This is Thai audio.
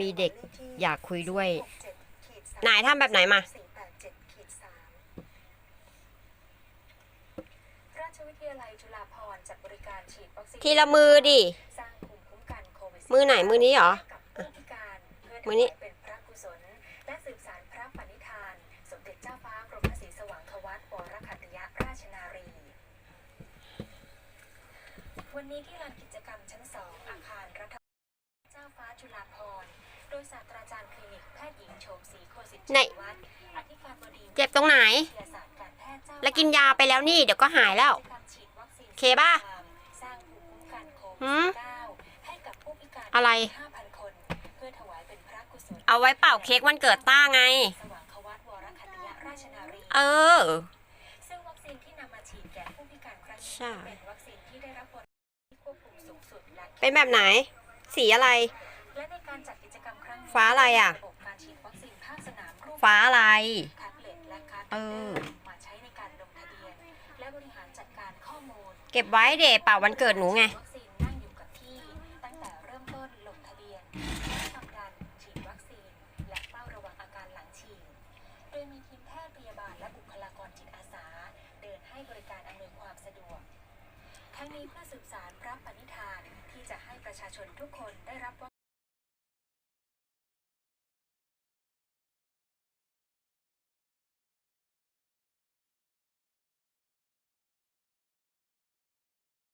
มีเด็กอยากคุยด้วย ไหนทำแบบไหนมาราชวิทยาลัยจุฬาภรณ์จัดบริการฉีดวัคซีนทีละมือดิสร้างภูมิคุ้มกันโควิดมือไหนมือนี้เหรอให้กับผู้พิการเพื่อมือนี้ถวายเป็นพระกุศลและสืบสานพระปณิธาน สมเด็จเจ้าฟ้ากรมพระศรีสว่างควัตวรคัตยราชนารี วันนี้ที่ลานกิจกรรมชั้นสองอาคารรัฐเจ้าฟ้าจุฬาภรณ์ โดยศาสตราจารย์คลินิกแพทย์หญิงโฉมศรีโคสิตไหน วัฒน์อธิการบดีเจ็บตรงไหน วิทยาศาสตร์การแพทย์เจ้าแล้วกินยาไปแล้วนี่ เดี๋ยวก็หายแล้วกิจกรรมฉีดวัคซีนเคป่ะสร้างภูมิคุ้มกันโควิดหืม19ให้กับผู้พิการอะไร 5,000 คน เพื่อถวายเป็นพระกุศลเอาไว้เป่าเค้กวันเกิดต้าไง สว่างควัตวรคัตยราชนารี เออ ซึ่งวัคซีนที่นำมาฉีดแก่ผู้พิการครั้งนี้ใช่เป็นวัคซีนที่ได้รับผลที่ควบคุมสูงสุดและเป็นแบบไหน สีอะไร และในการจัดกิจกรรมครั้งนี้ฟ้าอะไรอะระบบการฉีดวัคซีนภาคสนามรูปฟ้าอะไร แท็บเล็ตและการ์ดเออ มาใช้ในการลงทะเบียน และบริหารจัดการข้อมูล เก็บไว้เดเป่าวันเกิดหนูไง วัคซีนนั่งอยู่กับที่ตั้งแต่เริ่มต้นลงทะเบียนวัดความดันฉีดวัคซีน และเฝ้าระวังอาการหลังฉีด โดยมีทีมแพทย์พยาบาลและบุคลากรจิตอาสา เดินให้บริการอำนวยความสะดวก ทั้งนี้เพื่อสืบสารพระปณิธานที่จะให้ประชาชนทุกคนได้รับวัค